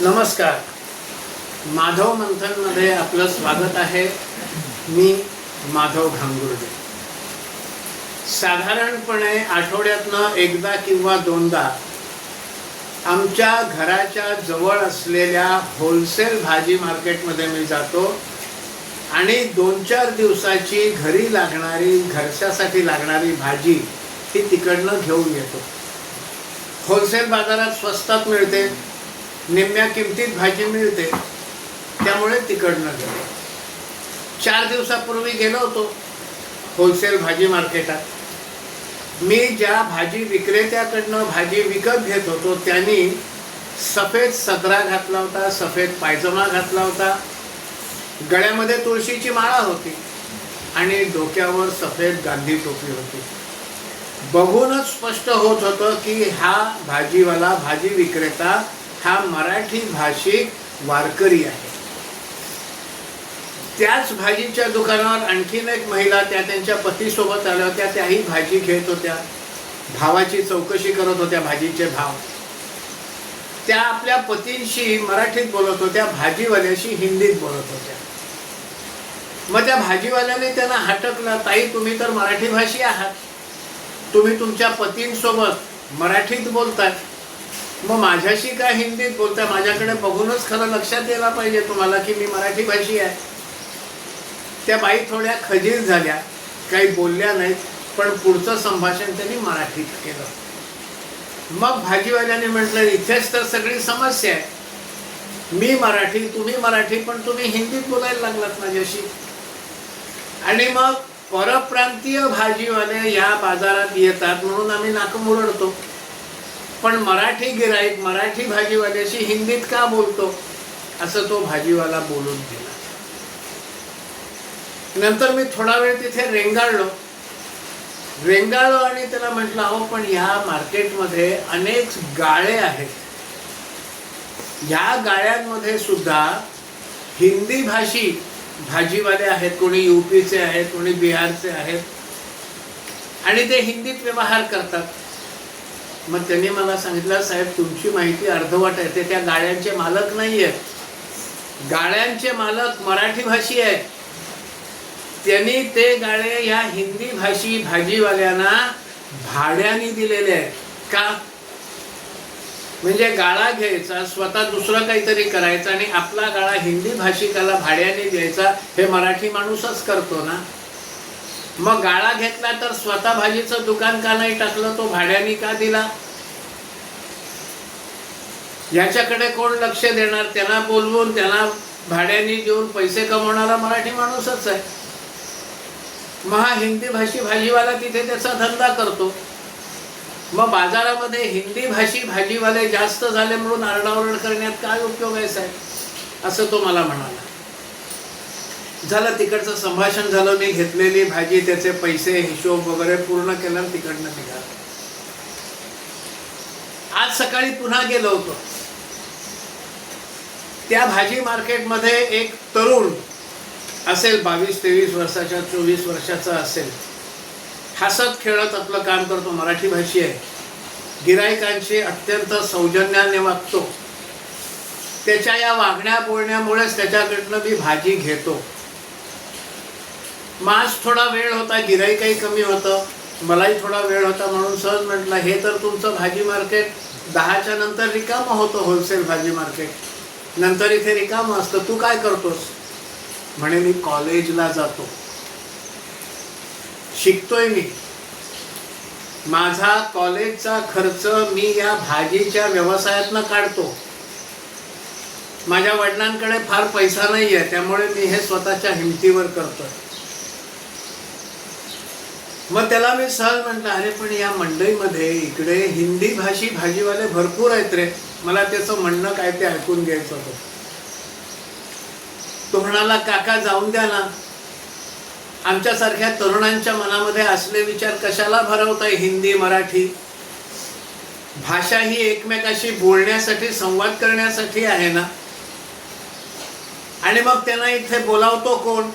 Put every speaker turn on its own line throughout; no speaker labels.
नमस्कार. माधव मंथनमध्ये आपलं स्वागत आहे. मी माधव घांगुर्डे. साधारणपणे आठवड्यातनं एकदा किंवा दोनदा आमच्या घराच्या जवळ असलेल्या होलसेल भाजी मार्केटमध्ये मी जातो आणि दोन चार दिवसाची घरी लागणारी घरच्यासाठी लागणारी भाजी ही तिकडनं घेऊन येतो. होलसेल बाजारात स्वस्तात मिळते. निम्म्या किमतीत भाजी मिळते त्यामुळे तिकडनं गेलो. चार दिवसापूर्वी गेलो होतो होलसेल भाजी मार्केटात मी ज्या भाजी विक्रेत्याकडनं भाजी विकत घेत होतो त्यांनी सफेद सदरा घातला होता सफेद पायजमा घातला होता. गळ्यामध्ये तुळशीची माळा होती आणि डोक्यावर सफेद गांधी टोपी होती. बघूनच स्पष्ट होत होतं की हा भाजीवाला भाजी विक्रेता हा मराठी भाषिक वारकरी आहे. त्याच भाजीच्या दुकानावर आणखीन एक महिला त्या त्यांच्या पतीसोबत आल्या होत्या. त्याही भाजी घेत होत्या. भावाची चौकशी करत होत्या भाजीचे भाव. त्या आपल्या पतींशी मराठीत बोलत होत्या भाजीवाल्याशी हिंदीत बोलत होत्या. मग त्या भाजीवाल्याने त्यांना हटकलं ताई तुम्ही तर मराठी भाषी आहात. तुम्ही तुमच्या पतींसोबत मराठीत बोलताय. मग माझ्याशी काय हिंदीत बोलताय माझ्याकडे बघूनच खरं लक्षात यायला पाहिजे तुम्हाला की मी मराठी भाषी आहे. त्या बाई थोड्या खजीर झाल्या. काही बोलल्या नाहीत पण पुढचं संभाषण त्यांनी मराठीत केलं. मग भाजीवाल्याने म्हटलं इथेच तर सगळी समस्या आहे. मी मराठी तुम्ही मराठी पण तुम्ही हिंदीत बोलायला लागलात माझ्याशी. आणि मग परप्रांतीय भाजीवाले या बाजारात येतात म्हणून आम्ही नाक मुरडतो. पण मराठी गिराईक मराठी भाजीवाल्याशी हिंदीत का बोलतो? असं तो भाजीवाला बोलून दिला नंतर मी थोडा वेळ तिथे रेंगाळलो. रेंगाळलो आणि त्याला म्हटलं अहो पण ह्या मार्केटमध्ये अनेक गाळे आहेत. ह्या गाळ्यांमध्ये सुद्धा हिंदी भाषी भाजीवाले आहेत. कोणी युपीचे आहेत कोणी बिहारचे आहेत. आणि ते हिंदीत व्यवहार करतात. मग त्यांनी मला सांगितलं साहेब तुमची माहिती अर्धवट आहे. ते त्या गाड्यांचे मालक नाही आहेत गाड्यांचे मालक मराठी भाषी आहेत. त्यांनी ते गाळे या हिंदी भाषी भाजीवाल्यांना भाड्याने दिलेले आहेत. का? म्हणजे गाळा घ्यायचा स्वतः दुसरं काहीतरी करायचं आणि आपला गाळा हिंदी भाषिकाला भाड्याने द्यायचा हे मराठी माणूसच करतो ना? मग गाळा घेतला तर स्वतः भाजीचं दुकान का नाही टाकलं? तो भाड्याने का दिला? याच्याकडे कोण लक्ष देणार? त्यांना बोलवून त्यांना भाड्याने देऊन पैसे कमवणारा मराठी माणूसच आहे. मग हा हिंदी भाषी भाजीवाला तिथे त्याचा धंदा करतो. मग बाजारामध्ये हिंदी भाषी भाजीवाले जास्त झाले म्हणून आरडाओरड करण्यात काय उपयोग आहे साहेब? असं तो मला म्हणाला. झालं तिकडचं संभाषण झालं मी घेतलेली भाजी त्याचे पैसे हिशोब वगैरे पूर्ण केला तिकडनं निघालं. आज सकाळी पुन्हा गेलो होतो. त्या भाजी मार्केटमध्ये एक तरुण असेल बावीस तेवीस वर्षाच्या चोवीस वर्षाचा असेल. हसत खेळत आपलं काम करतो मराठी भाषी आहे. गिरायकांशी अत्यंत सौजन्याने वागतो. त्याच्या या वागण्या बोलण्यामुळेच त्याच्याकडनं मी भाजी घेतो. माझ थोडा वेळ होता गिराईकही कमी होतं मलाही थोडा वेळ होता म्हणून सहज म्हटलं हे तर तुमचं भाजी मार्केट दहाच्या नंतर रिकामं होतं होलसेल भाजी मार्केट. नंतर इथे रिकामं असतं तू काय करतोस? म्हणे मी कॉलेजला जातो. शिकतोय मी. माझा कॉलेजचा खर्च मी या भाजीच्या व्यवसायातनं काढतो. माझ्या वडिलांकडे फार पैसा नाही आहे त्यामुळे मी हे स्वतःच्या हिमतीवर करतोय. मग त्याला मी सहज म्हटलं अरे पण या मंडईमध्ये इकडे हिंदी भाषी भाजीवाले भरपूर आहेत रे. मला त्याचं म्हणणं काय ते ऐकून घ्यायचं होतं. तो म्हणाला काका जाऊन द्या ना. आमच्यासारख्या तरुणांच्या मनामध्ये असले विचार कशाला भरवताय हिंदी मराठी? भाषा ही एकमेकाशी बोलण्यासाठी संवाद करण्यासाठी आहे ना? आणि मग त्यांना इथे बोलावतो कोण?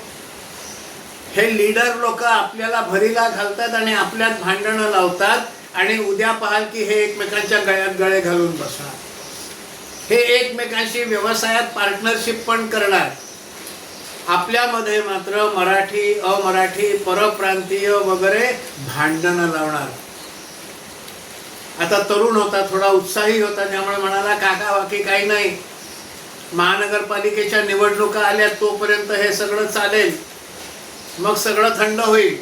हे लीडर लोक आपल्याला भरीला घालतात आणि आपल्यात भांडणं लावतात आणि उद्या पाहाल की हे एकमेकांच्या गळ्यात गळे घालून बसणार. हे एकमेकांशी व्यवसायात पार्टनरशिप पण करणार. आपल्यामध्ये मात्र मराठी अमराठी परप्रांतीय वगैरे भांडणं लावणार. आता तरुण होता थोडा उत्साही होता त्यामुळे म्हणाला काका बाकी काही नाही. महानगरपालिकेच्या निवडणुका आल्या तोपर्यंत हे सगळं चालेल. मग सगळं थंड होईल.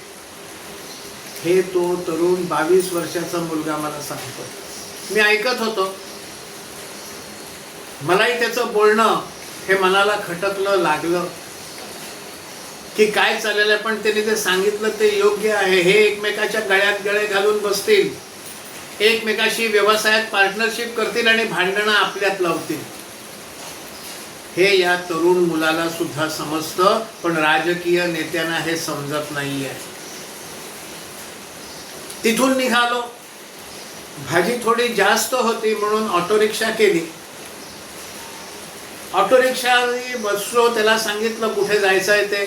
हे तो तरुण बावीस वर्षाचा मुलगा मला सांगतो. मी ऐकत होतो. मलाही त्याचं बोलणं हे मनाला खटकलं लागलं. की काय चाललेलं आहे पण त्यांनी ते सांगितलं ते योग्य आहे. हे एकमेकाच्या गळ्यात गळे घालून बसतील. एकमेकाशी व्यवसायात पार्टनरशिप करतील आणि भांडणं आपल्यात लावतील. हे या तरुण मुलाला सुद्धा समजतं पण राजकीय नेत्यांना हे समजत नाहीये. तिथून निघालो. भाजी थोडी जास्त होती म्हणून ऑटो रिक्षा केली. ऑटो रिक्षा बसलो त्याला सांगितलं कुठे जायचं आहे ते?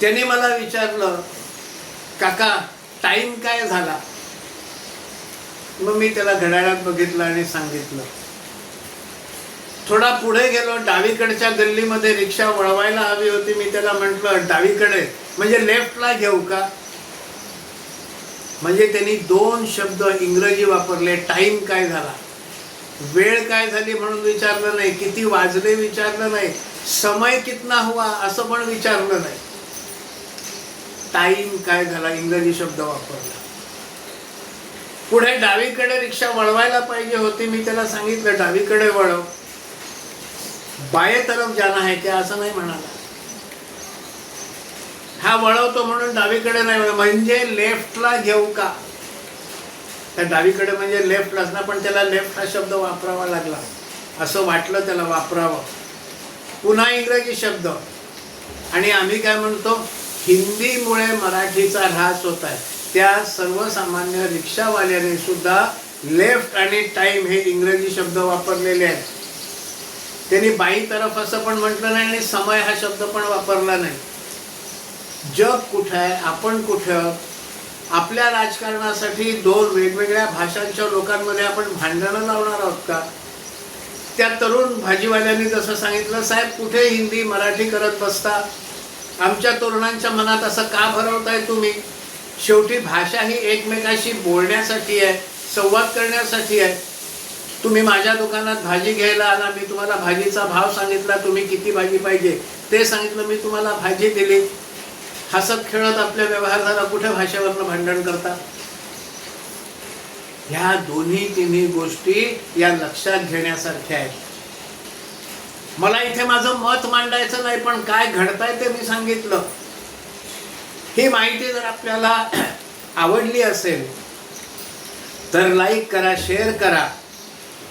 त्याने मला विचारलं काका टाइम काय झाला? मग मी त्याला घड्याळात बघितलं आणि सांगितलं थोडा पुढे गेलो डावीकडच्या गल्लीमध्ये रिक्षा वळवायला हवी होती. मी त्याला म्हटलं डावीकडे. म्हणजे लेफ्टला घेऊ का? म्हणजे त्यांनी दोन शब्द इंग्रजी वापरले. टाइम काय झाला? वेळ काय झाली म्हणून विचारलं नाही. किती वाजले विचारलं नाही. समय कितना हुआ असं पण विचारलं नाही. टाइम काय झाला? इंग्रजी शब्द वापरला. पुढे डावीकडे रिक्षा वळवायला पाहिजे होती. मी त्याला सांगितलं डावीकडे वळव. बाये तरफ जाना है क्या असं नाही म्हणाला. हा वळवतो म्हणून डावीकडे नाही वळव म्हणजे लेफ्टला घेऊ का? त्या डावीकडे म्हणजे लेफ्ट असणार पण त्याला लेफ्ट हा शब्द वापरावा लागला. असं वाटलं त्याला वापरावं. पुन्हा इंग्रजी शब्द. आणि आम्ही काय म्हणतो? हिंदीमुळे मराठीचा ऱ्हास होत आहे. त्या सर्वसामान्य रिक्षावाल्याने सुद्धा लेफ्ट आणि टाइम हे इंग्रजी शब्द वापरलेले आहेत. त्यांनी बाई तरफ असं पण म्हटलं नाही आणि समय हा शब्द पण वापरला नाही. जग कुठं आहे? आपण कुठं? आपल्या राजकारणासाठी दोन वेगवेगळ्या भाषांच्या लोकांमध्ये आपण भांडणं लावणार आहोत का? त्या तरुण भाजीवाल्यांनी जसं सांगितलं साहेब कुठे हिंदी मराठी करत बसता? आमच्या तरुणांच्या मनात असं का भरवताय तुम्ही? शेवटी भाषा ही एकमेकाशी बोलण्यासाठी आहे संवाद करण्यासाठी आहे. तुम्ही माझ्या दुकानात भाजी घ्यायला आला मी तुम्हाला भाजीचा भाव सांगितला तुम्ही किती भाजी पाहिजे? ते सांगितलं मी तुम्हाला भाजी दिली. हसत खेळत आपल्या व्यवहार झाला कुठे भाषेवरनं भांडण करता? ह्या दोन्ही तिन्ही गोष्टी या लक्षात घेण्यासारख्या आहेत. मला इथे माझं मत मांडायचं नाही पण काय घडताय ते मी सांगितलं. ही माहिती जर आपल्याला आवडली असेल तर लाईक करा शेअर करा.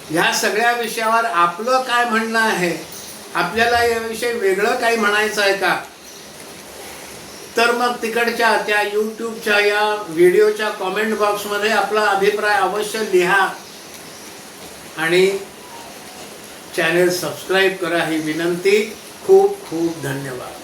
ह्या सगळ्या विषयावर आपलं काय म्हणणं आहे? आपल्याला याविषयी वेगळं काही म्हणायचं आहे का? तर मग तिकडच्या त्या यूट्यूबच्या या व्हिडिओच्या कॉमेंट बॉक्समध्ये आपला अभिप्राय अवश्य लिहा. आणि चॅनेल सबस्क्राईब करा ही विनंती. खूप खूप धन्यवाद.